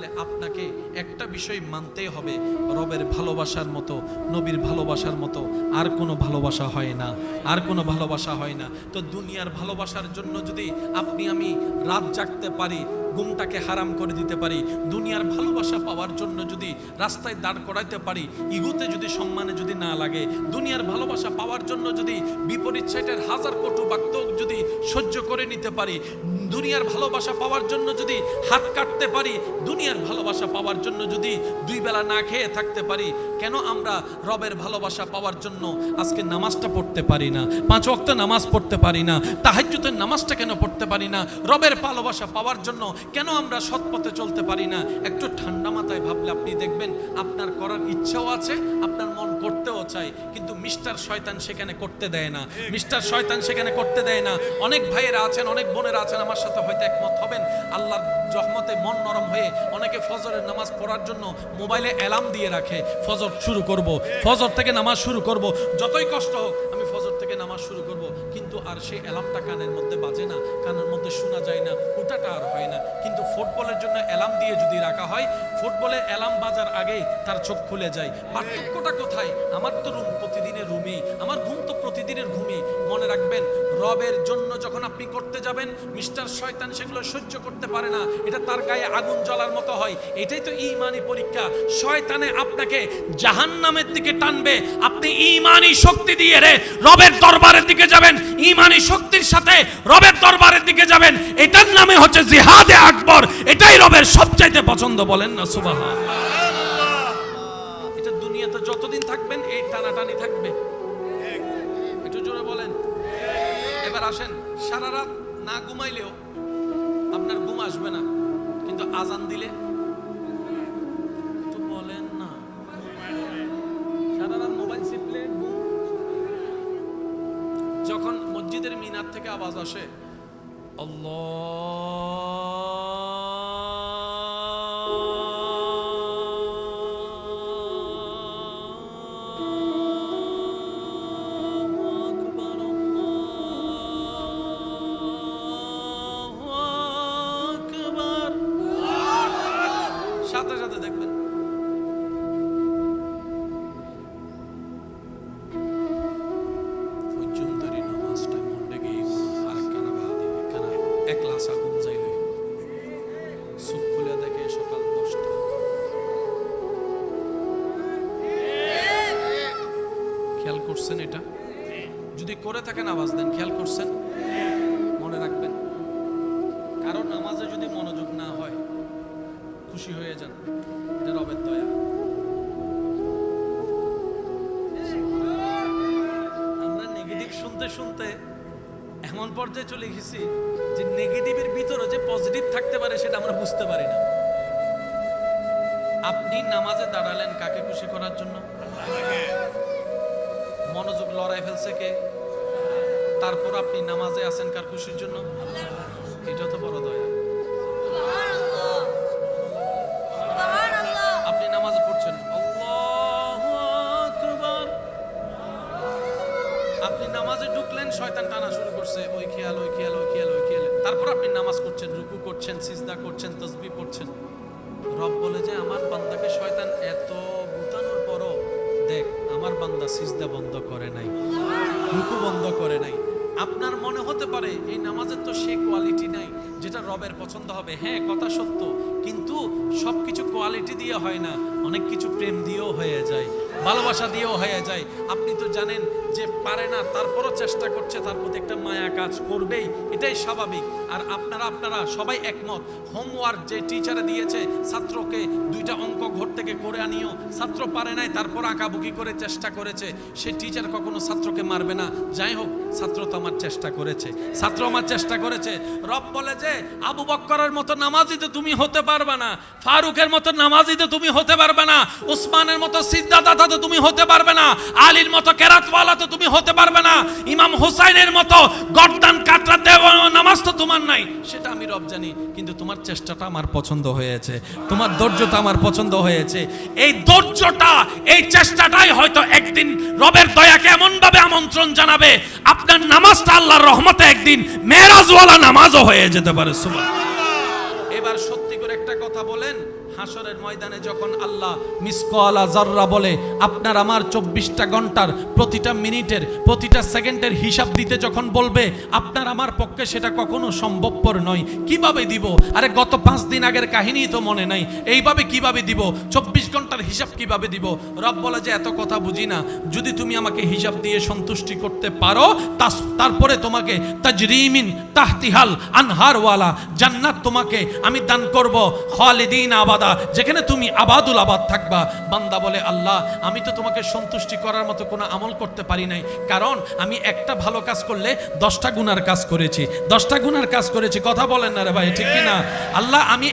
তাহলে আপনাকে একটা বিষয় মানতে হবে, রবের ভালোবাসার মতো, নবীর ভালোবাসার মতো আর কোনো ভালোবাসা হয় না, আর কোনো ভালোবাসা হয় না। তো দুনিয়ার ভালোবাসার জন্য যদি আপনি আমি রাত জাগতে পারি ঘুমটাকে হারাম করে দিতে পারি, দুনিয়ার ভালোবাসা পাওয়ার জন্য যদি রাস্তায় দাঁড় করাইতে পারি, ইগুতে যদি সম্মানে যদি না লাগে, দুনিয়ার ভালোবাসা পাওয়ার জন্য যদি বিপরীত সাইটের হাজার কটু বাক্য যদি সহ্য করে নিতে পারি, দুনিয়ার ভালোবাসা পাওয়ার জন্য যদি হাত কাটতে পারি, দুনিয়ার ভালোবাসা পাওয়ার জন্য যদি দুই বেলা না খেয়ে থাকতে পারি, কেন আমরা রবের ভালোবাসা পাওয়ার জন্য আজকে নামাজটা পড়তে পারি না? পাঁচ ওয়াক্ত নামাজ পড়তে পারি না। তাহাজ্জুদের নামাজটা কেন পড়তে পারি না? রবের ভালোবাসা পাওয়ার জন্য কেন আমরা সৎ পথে চলতে পারি না? একটু ঠান্ডা মাথায় ভাবলে আপনি দেখবেন, আপনার করার ইচ্ছাও আছে, আপনার মন করতেও চায়, কিন্তু মিস্টার শয়তান সেখানে করতে দেয় না। মিস্টার শয়তান সেখানে করতে দেয় না। অনেক ভাইয়েরা আছেন, অনেক বোনেরা আছেন, আমার সাথে হয়তো একমত হবেন। আল্লাহর রহমতে মন নরম হয়ে অনেকে ফজরের নামাজ পড়ার জন্য মোবাইলে অ্যালার্ম দিয়ে রাখে, ফজর শুরু করব, ফজর থেকে নামাজ শুরু করব, যতই কষ্ট হোক নামাজ শুরু করব। কিন্তু আর সেই অ্যালার্মটা কানের মধ্যে বাজে না, কানের মধ্যে শোনা যায় না ওটাটা আর হয় না। কিন্তু ফুটবলের জন্য অ্যালার্ম দিয়ে যদি রাখা হয় ফুটবলে অ্যালার্ম বাজার আগেই তার চোখ খুলে যায়। পার্থক্যটা কোথায়? আমার তো রুম প্রতিদিনের রুমেই আমার ঘুম তো প্রতিদিনের ঘুমেই। মনে রাখবেন, রবের জন্য যখন আপনি করতে যাবেন, মিস্টার শয়তান সেগুলো সহ্য করতে পারে না। এটা তার গায়ে আগুন জ্বলার মতো হয়। এটাই তো ইমানি পরীক্ষা। শয়তানে আপনাকে জাহান্নামের দিকে টানবে। আপনি ইমানি শক্তি দিয়ে রে, রবের দরবারের দিকে যাবেন, ইমানি শক্তির সাথে রবের দরবারের দিকে যাবেন, এটার নামে হচ্ছে জিহাদে আকবর, এটাই রবের সবচাইতে পছন্দ বলেন না সুবাহ এটা দুনিয়াতে যতদিন থাকবেন, এই টানাটানি থাকবে। একটু জোরে বলেন। এবার আসেন, সারা রাত না ঘুমাইলেও আপনার ঘুম আসবে না, কিন্তু আজান দিলে যখন মসজিদের মিনার থেকে আওয়াজ আসে সাথে সাথে দেখবেন কানা একলাস আগুন যাইলে চোখ খুলে দেখে সকাল দশটা। খেয়াল করছেন এটা? যদি করে থাকেন আওয়াজ দেন, খেয়াল করছেন? মনে রাখবেন। কারণ নামাজে যদি মনোযোগ না হয়, খুশি হয়ে যান। এটা রবের দয়া। আমরা নেগেটিভ শুনতে শুনতে এমন পর্যায়ে চলে গেছি যে নেগেটিভের ভিতরে যে পজিটিভ থাকতে পারে সেটা আমরা বুঝতে পারি না। আপনি নামাজে দাঁড়ালেন কাকে খুশি করার জন্য? মনোযোগ লড়াই ফেলছে কে? তারপর আপনি নামাজে আছেন কার খুশির জন্য? এটা তো বড় দয়া। আপনি নামাজে ঢুকলেন, শয়তান টানা শুরু করছে, ওই খেয়াল ওই খেয়াল ওই খেয়াল ওই খেয়াল। তারপর আপনি নামাজ করছেন, রুকু করছেন, সিজদা করছেন, তসবি পড়ছেন। রব বলে যে, আমার বান্দাকে শয়তান এত বুতানোর পরও দেখ, আমার বান্দা সিজদা বন্ধ করে নাই, রুকু বন্ধ করে নাই। আপনার মনে হতে পারে, এই নামাজের তো সে কোয়ালিটি নাই, যেটা রবের পছন্দ হবে। হ্যাঁ কথা সত্য। কিন্তু সব কিছু কোয়ালিটি দিয়ে হয় না। অনেক কিছু প্রেম দিয়েও হয়ে যায়, ভালোবাসা দিয়েও হয়ে যায়। আপনি তো জানেন যে পারে না, তারপরও চেষ্টা করছে, তার প্রতি একটা মায়া কাজ করবেই, এটাই স্বাভাবিক। আর আপনারা আপনারা সবাই একমত হোমওয়ার্ক যে টিচারে দিয়েছে, ছাত্রকে দুইটা অঙ্ক ঘর থেকে করে আনিও। ছাত্র পারে নাই, তারপর আঁকাবুকি করে চেষ্টা করেছে। সে টিচার কখনো ছাত্রকে মারবে না। যাই হোক, ছাত্র তো আমার চেষ্টা করেছে। ছাত্র আমার চেষ্টা করেছে। রব বলে যে, আবু বক্করের মতো নামাজি তো তুমি হতে পারবে না। ফারুকের মতো নামাজি তো তুমি হতে পারবে না। উসমানের মতো সিদ্ধাদাতা তো তুমি হতে পারবে না। আলীর মতো কেরাতওয়ালা তো তুমি হতে পারবে না। ইমাম হুসাইনের মতো গর্দান কাটরা দেব নামাজ তো তোমার নাই। সেটা আমি রব জানি, কিন্তু তোমার চেষ্টাটা আমার পছন্দ হয়েছে। তোমার ধৈর্যটা আমার পছন্দ হয়েছে। এই ধৈর্যটা, এই চেষ্টাটাই হয়তো একদিন রবের দয়াকে এমন ভাবে আমন্ত্রণ জানাবে। আপনার নামাজটা আল্লাহর রহমতে একদিন মেরাজওয়ালা নামাজও হয়ে যেতে পারে। সুবহান এবার সত্যি কথা বলেন? হাসরের ময়দানে যখন আল্লাহ মিসকলা জাররা বলে, আপনার আমার চব্বিশটা ঘণ্টার প্রতিটা মিনিটের, প্রতিটা সেকেন্ডের হিসাব দিতে যখন বলবে, আপনার আমার পক্ষে সেটা কখনো সম্ভবপর নয়। কীভাবে দিব? আরে গত পাঁচ দিন আগের কাহিনী তো মনে নাই। এইভাবে কীভাবে দিব? চব্বিশ ঘণ্টার হিসাব কীভাবে দিব? রব বলে যে, এত কথা বুঝি না। যদি তুমি আমাকে হিসাব দিয়ে সন্তুষ্টি করতে পারো তারপরে তোমাকে তাজরিমিন তাহতিহাল আনহারওয়ালা জান্নাত তোমাকে আমি দান করব। খালিদিন আবাদা যেখানে তুমি আবাদুল আবাদ থাকবা। বান্দা বলে, আল্লাহ, আমি তো তোমাকে সন্তুষ্টি করার মতো কোনো আমল করতে পারি নাই। কারণ আমি একটা ভালো কাজ করলে দশটা গুনার কাজ করেছি। দশটা গুনার কাজ করেছি। কথা বলেন না রে ভাই, ঠিক কিনা? আল্লাহ, আমি